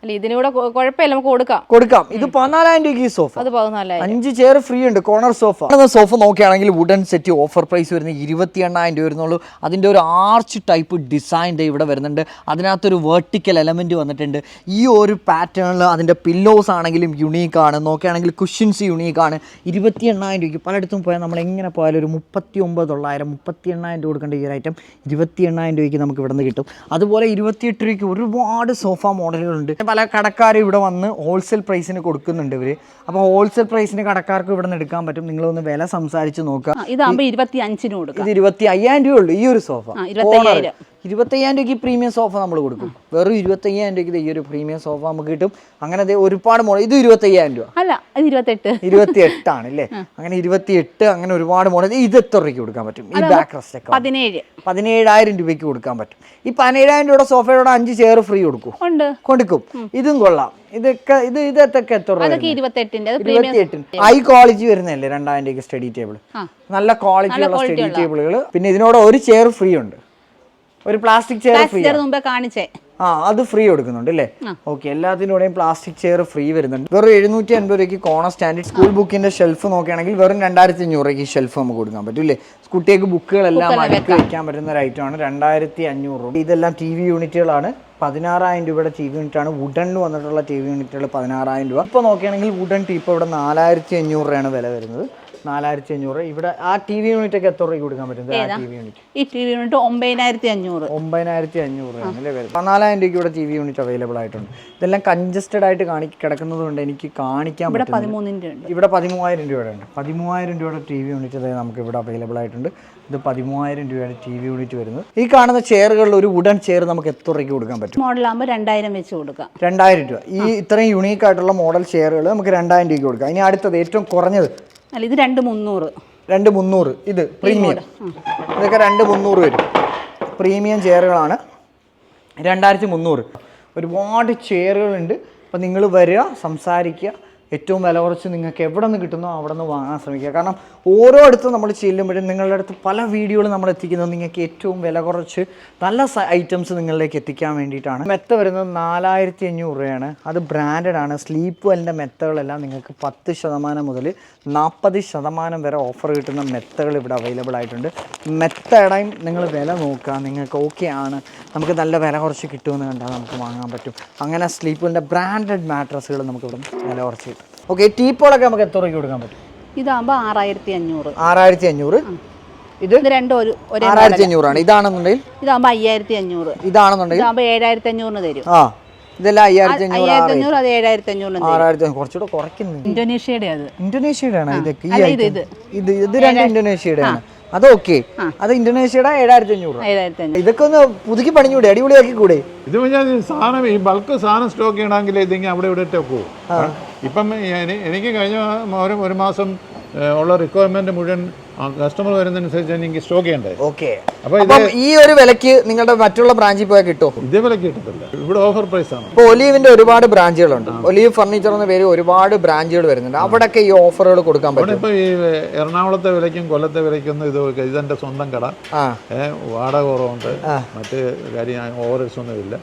അല്ല ഇതിനൂടെ കുഴപ്പമില്ല നമുക്ക് കൊടുക്കാം. കൊടുക്കാം. ഇത് പതിനാലായിരം രൂപയ്ക്ക് ഈ സോഫ. അത് പതിനാലായിരം. അഞ്ച് ചെയർ ഫ്രീ ഉണ്ട് കോർണർ സോഫ. സോഫ നോക്കുകയാണെങ്കിൽ വുഡൻ സെറ്റ് ഓഫർ പ്രൈസ് വരുന്നത് ഇരുപത്തി എണ്ണായിരം രൂപ വരുന്നുള്ളൂ. അതിന്റെ ഒരു ആർച്ച് ടൈപ്പ് ഡിസൈൻ ഇവിടെ വരുന്നുണ്ട്. അതിനകത്തൊരു വേർട്ടിക്കൽ എലമെന്റ് വന്നിട്ടുണ്ട്. ഈ ഒരു പാറ്റേണിൽ അതിന്റെ പില്ലോസ് ആണെങ്കിലും യുണീക്കാണ് നോക്കുകയാണെങ്കിൽ കുഷ്യൻസ് യുണീക്കാണ് ഇരുപത്തി എണ്ണായിരം രൂപയ്ക്ക് പലയിടത്തും പോയാൽ നമ്മൾ എങ്ങനെ പോയാലും ഒരു മുപ്പത്തി ഒമ്പത് തൊള്ളായിരം മുപ്പത്തി എണ്ണായിരം രൂപ കൊടുക്കേണ്ട ഈ ഒരു ഐറ്റം ഇരുപത്തി എണ്ണായിരം രൂപയ്ക്ക് നമുക്ക് ഇവിടെ നിന്ന് കിട്ടും. അതുപോലെ ഇരുപത്തിയെട്ട് രൂപയ്ക്ക് ഒരുപാട് സോഫ മോഡലുകളുണ്ട് പല കടക്കാരും ഇവിടെ വന്ന് ഹോൾസെയിൽ പ്രൈസിന് കൊടുക്കുന്നുണ്ട് ഇവർ. അപ്പോൾ ഹോൾസെയിൽ പ്രൈസിന് കടക്കാർക്ക് ഇവിടെ നിന്ന് എടുക്കാൻ പറ്റും. നിങ്ങൾ ഒന്ന് വില സംസാരിച്ച് നോക്കുക. ഇതാകുമ്പോ ഇരുപത്തി അഞ്ചിന് കൊടുക്കാം. ഇത് ഇരുപത്തി അയ്യായിരം രൂപ ഉള്ളൂ ഈ ഒരു സോഫ ആ, ഇരുപത്തയ്യായിരം. രൂപയ്ക്ക് പ്രീമിയം സോഫ നമ്മൾ കൊടുക്കും. വെറും ഇരുപത്തയ്യായിരം രൂപയ്ക്ക് ഈ ഒരു പ്രീമിയം സോഫ നമുക്ക് കിട്ടും. അങ്ങനെ ഒരുപാട് മോഡൽ ഇത് ഇരുപത്തയ്യായിരം രൂപ. അല്ല ഇരുപത്തെട്ട്. ഇരുപത്തി ആണ് അല്ലേ അങ്ങനെ ഇരുപത്തി എട്ട് അങ്ങനെ ഒരുപാട് മോഡൽ ഇത് എത്ര രൂപയ്ക്ക് കൊടുക്കാൻ പറ്റും? ഈ ബാക്ക് റെസ്റ്റ് ഒക്കെ പതിനേഴ്. പതിനേഴായിരം രൂപയ്ക്ക് കൊടുക്കാൻ പറ്റും. ഈ പതിനേഴായിരം രൂപയുടെ സോഫയുടെ അഞ്ച് ചെയർ ഫ്രീ കൊടുക്കും. കൊടുക്കും. ഇതും കൊള്ളാം. ഇതൊക്കെ ഇത് ഇതൊക്കെ എത്ര ഇരുപത്തിയെട്ടിന്. ഹൈ ക്വാളിറ്റി വരുന്നതല്ലേ രണ്ടായിരം രൂപയ്ക്ക് സ്റ്റഡി ടേബിൾ നല്ല ക്വാളിറ്റി ഉള്ള സ്റ്റഡി ടേബിളുകൾ പിന്നെ ഇതിനോട് ഒരു ചെയർ ഫ്രീ ഉണ്ട്. ഒരു പ്ലാസ്റ്റിക് ചെയർ ഫ്രീ മുമ്പേ കാണിച്ചേ. ആ അത് ഫ്രീ കൊടുക്കുന്നുണ്ട് അല്ലേ? ഓക്കെ എല്ലാത്തിനൂടെയും പ്ലാസ്റ്റിക് ചെയർ ഫ്രീ വരുന്നുണ്ട്. വെറും എഴുന്നൂറ്റി അൻപത് രൂപയ്ക്ക് കോണ സ്റ്റാൻഡേർഡ് സ്കൂൾ ബുക്കിന്റെ ഷെൽഫ് നോക്കുകയാണെങ്കിൽ വെറും രണ്ടായിരത്തി അഞ്ഞൂറ് രൂപയ്ക്ക് ഷെൽഫ് നമുക്ക് കൊടുക്കാൻ പറ്റും അല്ലേ? കുട്ടികൾക്ക് ബുക്കുകളെല്ലാം അടുക്കി വയ്ക്കാൻ പറ്റുന്ന ഒരു ഐറ്റമാണ് രണ്ടായിരത്തി അഞ്ഞൂറ് രൂപ. ഇതെല്ലാം ടി വി യൂണിറ്റുകളാണ് പതിനാറായിരം രൂപയുടെ ടി വി യൂണിറ്റ് ആണ്. വുഡണിൽ വന്നിട്ടുള്ള ടി വി യൂണിറ്റുകൾ പതിനാറായിരം രൂപ. ഇപ്പോൾ നോക്കുകയാണെങ്കിൽ വുഡൺ ടീപ്പ് ഇവിടെ നാലായിരത്തി അഞ്ഞൂറ് രൂപയാണ് വില വരുന്നത്. നാലായിരത്തി അഞ്ഞൂറ് ഇവിടെ ആ ടി വി യൂണിറ്റ് ഒക്കെ എത്ര രൂപ കൊടുക്കാൻ പറ്റും? ആ ടി വി യൂണിറ്റ് ഈ ടി വി യൂണിറ്റ് ഒമ്പതിനായിരത്തി അഞ്ഞൂറ് ഒമ്പതിനായിരത്തി അഞ്ഞൂറ് അല്ലേ വരുന്നത് പതിനാലായിരം രൂപയ്ക്ക് ഇവിടെ ടി വി യൂണിറ്റ് അവൈലബിൾ ആയിട്ടുണ്ട്. ഇതെല്ലാം കൺജസ്റ്റഡ് ആയിട്ട് കാണി കിടക്കുന്നത് കൊണ്ട് എനിക്ക് കാണിക്കാൻ ഇവിടെ പറ്റും പതിമൂന്നിന്റെ ഉണ്ട്. ഇവിടെ പതിമൂവായിരം രൂപയുടെ ഉണ്ട്. പതിമൂവായിരം രൂപയുടെ ടി വി യൂണിറ്റ് അതായത് നമുക്ക് ഇവിടെ അവൈലബിൾ ആയിട്ടുണ്ട്. ഇത് പതിമൂവായിരം രൂപയുടെ ടി വി യൂണിറ്റ് വരുന്നത്. ഈ കാണുന്ന ചെയറുകളിൽ ഒരു വുഡൻ ചെയർ നമുക്ക് എത്ര രൂപയ്ക്ക് കൊടുക്കാൻ പറ്റും? മോഡലാകുമ്പോൾ രണ്ടായിരം വെച്ച് കൊടുക്കാം. രണ്ടായിരം രൂപ. ഈ ഇത്രയും യുണീക്ക് ആയിട്ടുള്ള മോഡൽ ചെയറുകൾ നമുക്ക് രണ്ടായിരം രൂപയ്ക്ക് കൊടുക്കാം. ഇനി അടുത്തത് ഏറ്റവും കുറഞ്ഞത് അല്ല ഇത് രണ്ട് മുന്നൂറ്. രണ്ട് മുന്നൂറ്. ഇത് പ്രീമിയം. ഇതൊക്കെ രണ്ട് മുന്നൂറ് വരും. പ്രീമിയം ചെയറുകളാണ്. രണ്ടായിരത്തി മുന്നൂറ്. ഒരുപാട് ചെയറുകളുണ്ട്. അപ്പോൾ നിങ്ങൾ വരിക സംസാരിക്കുക ഏറ്റവും വില കുറച്ച് നിങ്ങൾക്ക് എവിടെ നിന്ന് കിട്ടുന്നോ അവിടെ നിന്ന് വാങ്ങാൻ ശ്രമിക്കുക. കാരണം ഓരോ അടുത്തും നമ്മൾ ചെല്ലുമ്പോഴും നിങ്ങളുടെ അടുത്ത് പല വീഡിയോകൾ നമ്മൾ എത്തിക്കുന്നത് നിങ്ങൾക്ക് ഏറ്റവും വില കുറച്ച് നല്ല ഐറ്റംസ് നിങ്ങളിലേക്ക് എത്തിക്കാൻ വേണ്ടിയിട്ടാണ്. മെത്ത വരുന്നത് നാലായിരത്തി അഞ്ഞൂറ് രൂപയാണ്. അത് ബ്രാൻഡഡ് ആണ്. സ്ലീപ്പ് വെല്ലിന്റെ മെത്തകളെല്ലാം നിങ്ങൾക്ക് പത്ത് ശതമാനം മുതൽ നാൽപ്പത് ശതമാനം വരെ ഓഫർ കിട്ടുന്ന മെത്തകൾ ഇവിടെ അവൈലബിൾ ആയിട്ടുണ്ട്. മെത്തയുടെയും നിങ്ങൾ വില നോക്കുക. നിങ്ങൾക്ക് ഓക്കെ ആണ്. നമുക്ക് നല്ല വില കുറച്ച് കിട്ടുമെന്ന് കണ്ടാൽ നമുക്ക് വാങ്ങാൻ പറ്റും. അങ്ങനെ സ്ലീപ്പ് വെല്ലിന്റെ ബ്രാൻഡഡ് മാട്രസുകൾ നമുക്കിവിടെ വില കുറച്ച് കിട്ടും. ഓക്കെ ടീപ്പോളൊക്കെ നമുക്ക് എത്ര രൂപയ്ക്ക് കൊടുക്കാൻ പറ്റും? ഇതാകുമ്പോൾ ആറായിരത്തി അഞ്ഞൂറ് ആറായിരത്തി അഞ്ഞൂറ് ഇത് രണ്ടും ഒരു ആറായിരത്തി അഞ്ഞൂറാണ് ഇതാണെന്നുണ്ടെങ്കിൽ? ഇതാകുമ്പോൾ അയ്യായിരത്തി അഞ്ഞൂറ് ഇതാണെന്നുണ്ടെങ്കിൽ? ഇതാകുമ്പോൾ ഏഴായിരത്തി അഞ്ഞൂറിന് തരും. ആ. ഇതെല്ലാം അയ്യായിരത്തി അഞ്ഞൂറ് അത് ഏഴായിരത്തി അഞ്ഞൂറ് ആറായിരത്തി കുറച്ചുകൂടെ കുറയ്ക്കുന്നു ഇന്തോനേഷ്യയുടെ അത്. ഇന്തോനേഷ്യയുടെ ആണ് ഇതൊക്കെ. ഈ ഇത്, ഇത്. ഇത് രണ്ട് ഇന്തോനേഷ്യയുടെ ആണ് അത് ഓക്കെ അത് ഇന്തോനേഷ്യയുടെ ഏഴായിരത്തി അഞ്ഞൂറ് ഇതൊക്കെ ഒന്ന് പുതുക്കി പണിഞ്ഞൂടെ അടിപൊളിയാക്കി കൂടെ ഇത് ഞാൻ സാധനം ഈ ബൾക്ക് സാധനം സ്റ്റോക്ക് ചെയ്യണമെങ്കിൽ ഇതെങ്കിൽ അവിടെ ഇവിടെ ഇട്ടേക്കൂ ഇപ്പം എനിക്ക് കഴിഞ്ഞ ഒരു മാസം ഉള്ള റിക്വയർമെന്റ് മുഴുവൻ കസ്റ്റമർ വരുന്നതനുസരിച്ച് എനിക്ക് സ്റ്റോക്ക് ചെയ്യണ്ടേ? ഓക്കെ. അപ്പം ഈ ഒരു വിലക്ക് നിങ്ങളുടെ മറ്റുള്ള ബ്രാഞ്ചിൽ പോയാൽ കിട്ടും ഇതേ വിലക്ക് കിട്ടത്തില്ല. ഇവിടെ ഓഫർ പ്രൈസ് ആണ്. ഇപ്പോൾ ഒലീവിന്റെ ഒരുപാട് ബ്രാഞ്ചുകളുണ്ട് ഒലീവ് ഫർണിച്ചർ എന്ന പേര് ഒരുപാട് ബ്രാഞ്ചുകൾ വരുന്നുണ്ട്. അവിടെയൊക്കെ ഈ ഓഫറുകൾ കൊടുക്കാൻ പറ്റും ഇപ്പോൾ ഈ എറണാകുളത്തെ വിലയ്ക്കും കൊല്ലത്തെ വിലയ്ക്കും ഇത് ഇതെന്റെ സ്വന്തം കട. വാടക കുറവുണ്ട്. മറ്റ് കാര്യം ഓവർസ് ഒന്നും ഇല്ല.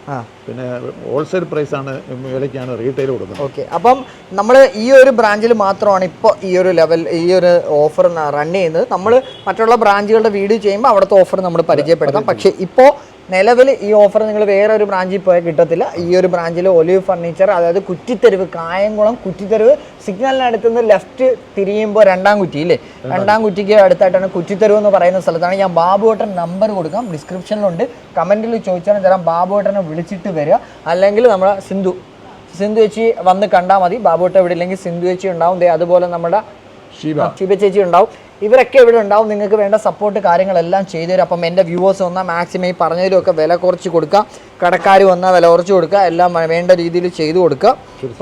പിന്നെ ഹോൾസെയിൽ പ്രൈസ് ആണ് വിലയ്ക്കാണ് റീറ്റെയിൽ കൊടുക്കുന്നത്. ഓക്കെ. അപ്പം നമ്മൾ ഈ ഒരു ബ്രാഞ്ചിൽ മാത്രമാണ് ഇപ്പോൾ ഈ ഒരു ലെവൽ ഈ ഒരു ഓഫർ റൺ ചെയ്യുന്നത്. നമ്മൾ മറ്റുള്ള ബ്രാഞ്ചുകളുടെ വീഡിയോ ചെയ്യുമ്പോൾ അവിടുത്തെ ഓഫർ നമ്മൾ പരിചയപ്പെടുത്താം. പക്ഷേ ഇപ്പോൾ നിലവിൽ ഈ ഓഫർ നിങ്ങൾ വേറെ ഒരു ബ്രാഞ്ചിൽ പോയാൽ കിട്ടത്തില്ല. ഈ ഒരു ബ്രാഞ്ചിൽ ഒലിവ് ഫർണിച്ചർ അതായത് കുറ്റിത്തെരുവ് കായംകുളം കുറ്റിത്തെരുവ് സിഗ്നലിനടുത്ത് നിന്ന് ലെഫ്റ്റ് തിരിയുമ്പോൾ രണ്ടാം കുറ്റി ഇല്ലേ? രണ്ടാം കുറ്റിക്ക് അടുത്തായിട്ടാണ് കുറ്റിത്തെരുവ് എന്ന് പറയുന്ന സ്ഥലത്താണ്. ഞാൻ ബാബുവേട്ടൻ നമ്പർ കൊടുക്കാം. ഡിസ്ക്രിപ്ഷനിലുണ്ട്. കമന്റിൽ ചോദിച്ചാലും തരാം. ബാബുവേട്ടനെ വിളിച്ചിട്ട് വരിക. അല്ലെങ്കിൽ നമ്മളെ സിന്ധു. സിന്ധു ചേച്ചി വന്ന് കണ്ടാൽ മതി. ബാബുട്ട ഇവിടെ ഇല്ലെങ്കിൽ സിന്ധു ചേച്ചി ഉണ്ടാവും. അതുപോലെ നമ്മുടെ ഷീബ ചേച്ചി ഉണ്ടാവും. ഇവരൊക്കെ ഇവിടെ ഉണ്ടാവും. നിങ്ങൾക്ക് വേണ്ട സപ്പോർട്ട് കാര്യങ്ങളെല്ലാം ചെയ്തു തരും. അപ്പം എന്റെ വ്യൂവേഴ്സ് വന്നാൽ മാക്സിമം ഈ പറഞ്ഞതിലൊക്കെ വില കുറച്ച് കൊടുക്കുക കടക്കാർ വന്നാൽ വില കുറച്ച് കൊടുക്കുക. എല്ലാം വേണ്ട രീതിയിൽ ചെയ്തു കൊടുക്കുക.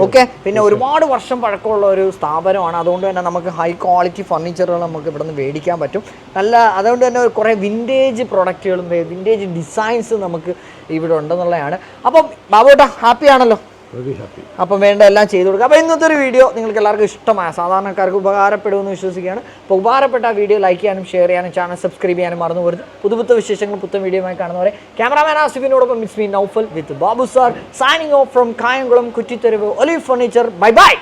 ഓക്കെ പിന്നെ ഒരുപാട് വർഷം പഴക്കമുള്ള ഒരു സ്ഥാപനമാണ്. അതുകൊണ്ട് തന്നെ നമുക്ക് ഹൈ ക്വാളിറ്റി ഫർണിച്ചറുകൾ നമുക്ക് ഇവിടെ നിന്ന് മേടിക്കാൻ പറ്റും. നല്ല അതുകൊണ്ട് തന്നെ കുറേ വിന്റേജ് പ്രൊഡക്റ്റുകളും വിന്റേജ് ഡിസൈൻസ് നമുക്ക് ഇവിടെ ഉണ്ടെന്നുള്ളതാണ്. അപ്പം ബാബുട്ടാ ഹാപ്പി ആണല്ലോ. വെരി ഹാപ്പി അപ്പം വേണ്ട എല്ലാം ചെയ്തു കൊടുക്കുക. അപ്പോൾ ഇന്നത്തെ ഒരു വീഡിയോ നിങ്ങൾക്ക് എല്ലാവർക്കും ഇഷ്ടമായ സാധാരണക്കാർക്ക് ഉപകാരപ്പെടുമെന്ന് വിശ്വസിക്കുകയാണ്. അപ്പോൾ ഉപകാരപ്പെട്ട ആ വീഡിയോ ലൈക്ക് ചെയ്യാനും ഷെയർ ചെയ്യാനും ചാനൽ സബ്സ്ക്രൈബ് ചെയ്യാനും മറന്നു പോരുത്. പുതുപുത്ത വിശേഷങ്ങൾ പുത്തൻ വീഡിയോയുമായി കാണുന്നവരെ cameraman ആസിഫിനോടൊപ്പം miss me Naufal with Babu sir signing off from Kayamkulam Kuttitheruvu Oli furniture bye bye